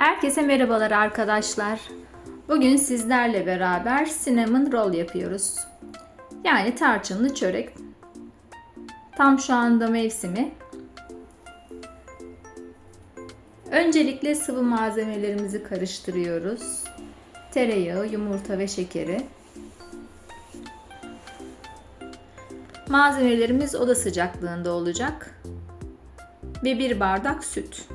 Herkese merhabalar arkadaşlar. Bugün sizlerle beraber cinnamon roll yapıyoruz. Yani tarçınlı çörek. Tam şu anda mevsimi. Öncelikle sıvı malzemelerimizi karıştırıyoruz. Tereyağı, yumurta ve şekeri. Malzemelerimiz oda sıcaklığında olacak. Ve bir bardak süt.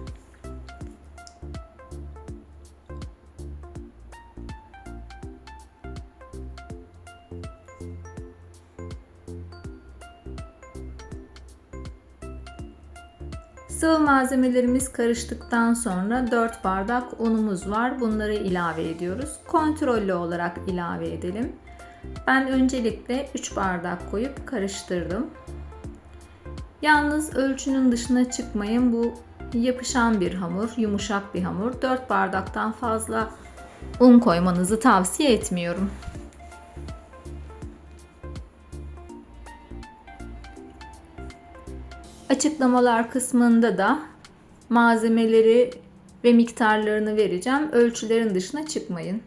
Sıvı malzemelerimiz karıştıktan sonra 4 bardak unumuz var. Bunları ilave ediyoruz. Kontrollü olarak ilave edelim. Ben öncelikle 3 bardak koyup karıştırdım. Yalnız ölçünün dışına çıkmayın. Bu yapışan bir hamur, yumuşak bir hamur. 4 bardaktan fazla un koymanızı tavsiye etmiyorum. Açıklamalar kısmında da malzemeleri ve miktarlarını vereceğim. Ölçülerin dışına çıkmayın.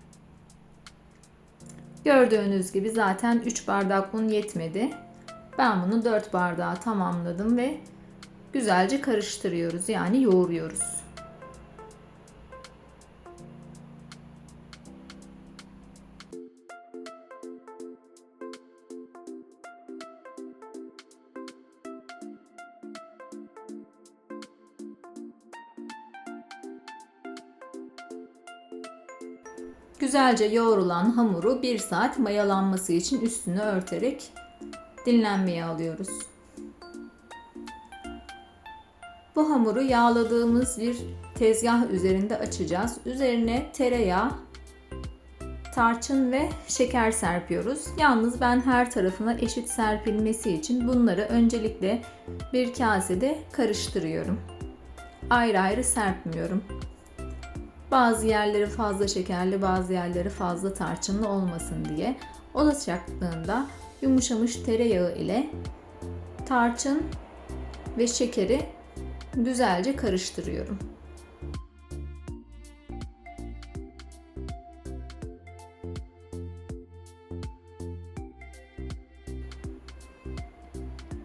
Gördüğünüz gibi zaten 3 bardak un yetmedi. Ben bunu 4 bardağa tamamladım ve güzelce karıştırıyoruz. Yani yoğuruyoruz. Güzelce yoğrulan hamuru 1 saat mayalanması için üstünü örterek dinlenmeye alıyoruz. Bu hamuru yağladığımız bir tezgah üzerinde açacağız. Üzerine tereyağı, tarçın ve şeker serpiyoruz. Yalnız ben her tarafına eşit serpilmesi için bunları öncelikle bir kasede karıştırıyorum. Ayrı ayrı serpmiyorum. Bazı yerleri fazla şekerli, bazı yerleri fazla tarçınlı olmasın diye oda sıcaklığında yumuşamış tereyağı ile tarçın ve şekeri güzelce karıştırıyorum.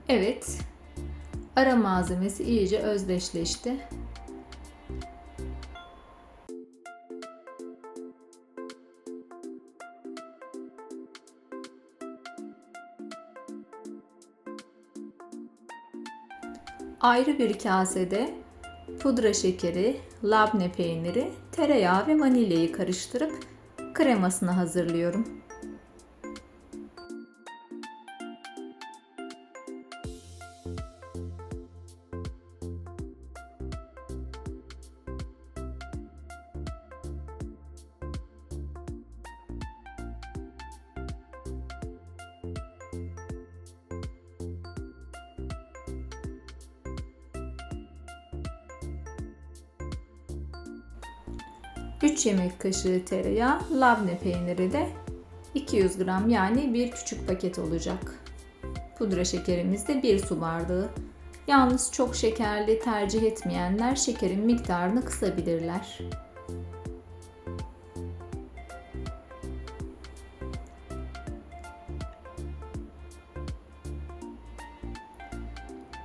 Evet. Ara malzemesi iyice özdeşleşti. Ayrı bir kasede pudra şekeri, labne peyniri, tereyağı ve vanilyayı karıştırıp kremasını hazırlıyorum. Üç yemek kaşığı tereyağı, labne peyniri de 200 gram yani bir küçük paket olacak. Pudra şekerimiz de 1 su bardağı. Yalnız çok şekerli tercih etmeyenler şekerin miktarını kısabilirler.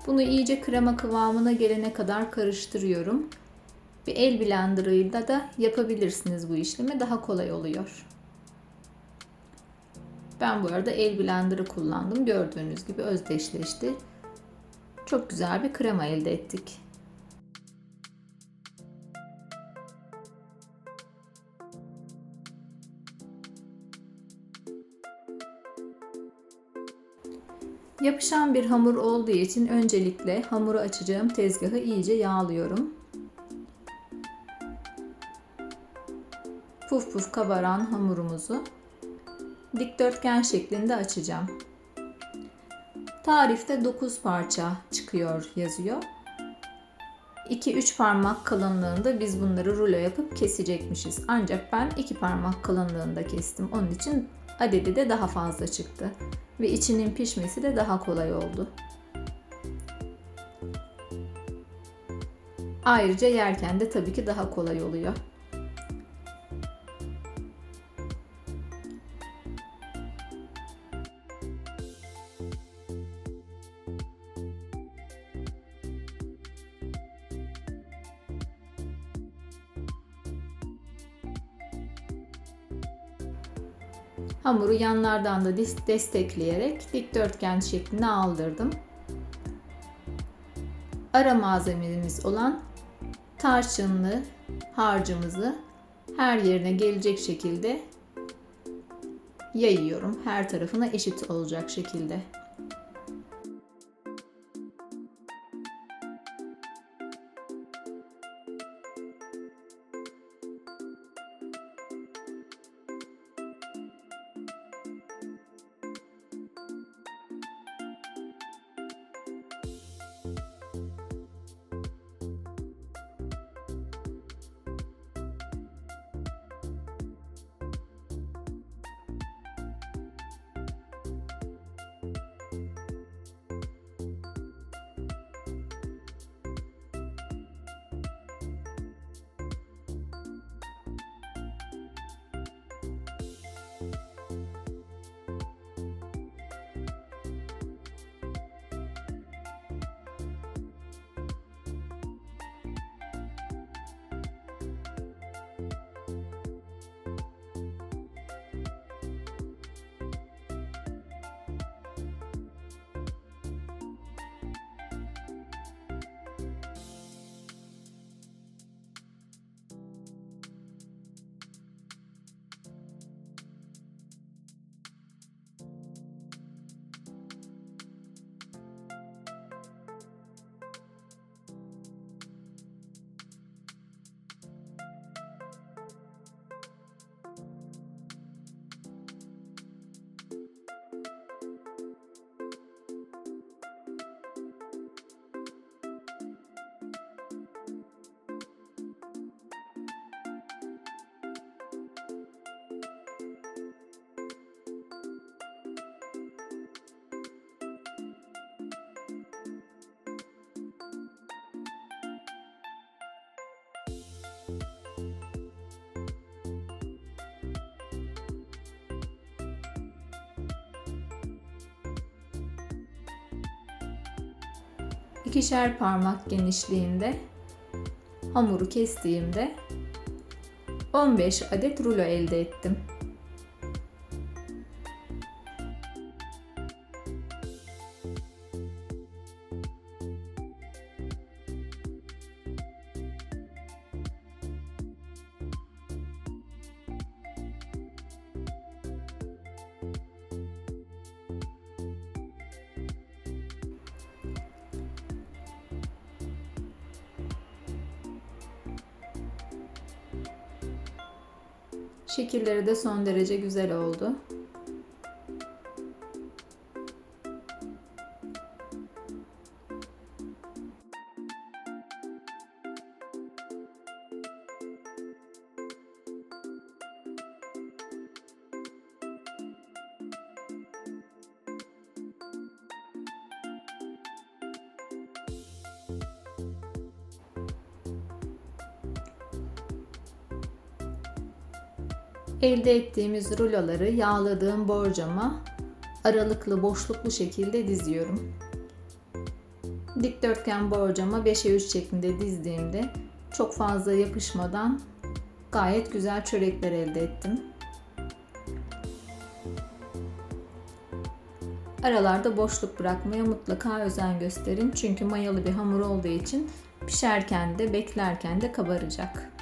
Bunu iyice krema kıvamına gelene kadar karıştırıyorum. Bir el blenderıyla da yapabilirsiniz bu işlemi. Daha kolay oluyor. Ben bu arada el blenderı kullandım. Gördüğünüz gibi özdeşleşti. Çok güzel bir krema elde ettik. Yapışan bir hamur olduğu için öncelikle hamuru açacağım tezgahı iyice yağlıyorum. Puf puf kabaran hamurumuzu dikdörtgen şeklinde açacağım. Tarifte 9 parça çıkıyor yazıyor. 2-3 parmak kalınlığında biz bunları rulo yapıp kesecekmişiz. Ancak ben 2 parmak kalınlığında kestim. Onun için adedi de daha fazla çıktı. Ve içinin pişmesi de daha kolay oldu. Ayrıca yerken de tabii ki daha kolay oluyor. Hamuru yanlardan da destekleyerek dikdörtgen şekline aldırdım. Ara malzememiz olan tarçınlı harcımızı her yerine gelecek şekilde yayıyorum. Her tarafına eşit olacak şekilde. İkişer parmak genişliğinde hamuru kestiğimde 15 adet rulo elde ettim. Şekilleri de son derece güzel oldu. Elde ettiğimiz ruloları yağladığım borcama aralıklı boşluklu şekilde diziyorum. Dikdörtgen borcama 5'e 3 şeklinde dizdiğimde çok fazla yapışmadan gayet güzel çörekler elde ettim. Aralarda boşluk bırakmaya mutlaka özen gösterin. Çünkü mayalı bir hamur olduğu için pişerken de beklerken de kabaracak.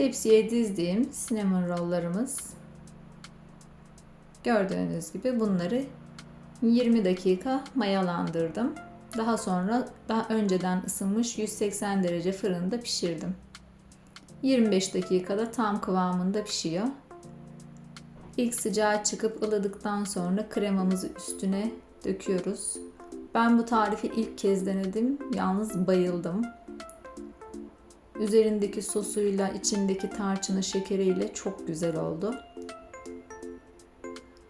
Tepsiye dizdiğim cinnamon rollarımız. Gördüğünüz gibi bunları 20 dakika mayalandırdım. Daha sonra daha önceden ısınmış 180 derece fırında pişirdim. 25 dakikada tam kıvamında pişiyor. İlk sıcağı çıkıp ılıdıktan sonra kremamızı üstüne döküyoruz. Ben bu tarifi ilk kez denedim. Yalnız bayıldım. Üzerindeki sosuyla, içindeki tarçını şekeriyle çok güzel oldu.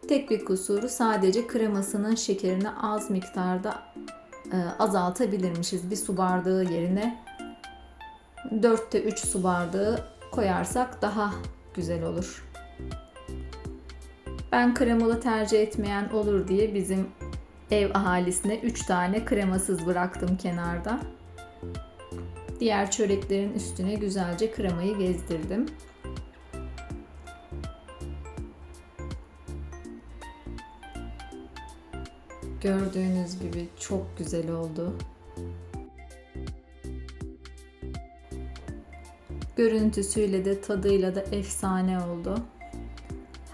Tek bir kusuru sadece kremasının şekerini az miktarda e, azaltabilirmişiz. Bir su bardağı yerine 4'te 3 su bardağı koyarsak daha güzel olur. Ben kremalı tercih etmeyen olur diye bizim ev ahalisine 3 tane kremasız bıraktım kenarda. Diğer çöreklerin üstüne güzelce kremayı gezdirdim. Gördüğünüz gibi çok güzel oldu. Görüntüsüyle de tadıyla da efsane oldu.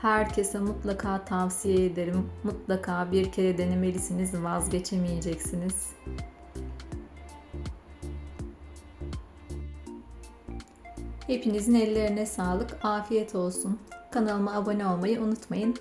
Herkese mutlaka tavsiye ederim. Mutlaka bir kere denemelisiniz, vazgeçemeyeceksiniz. Hepinizin ellerine sağlık, afiyet olsun. Kanalıma abone olmayı unutmayın.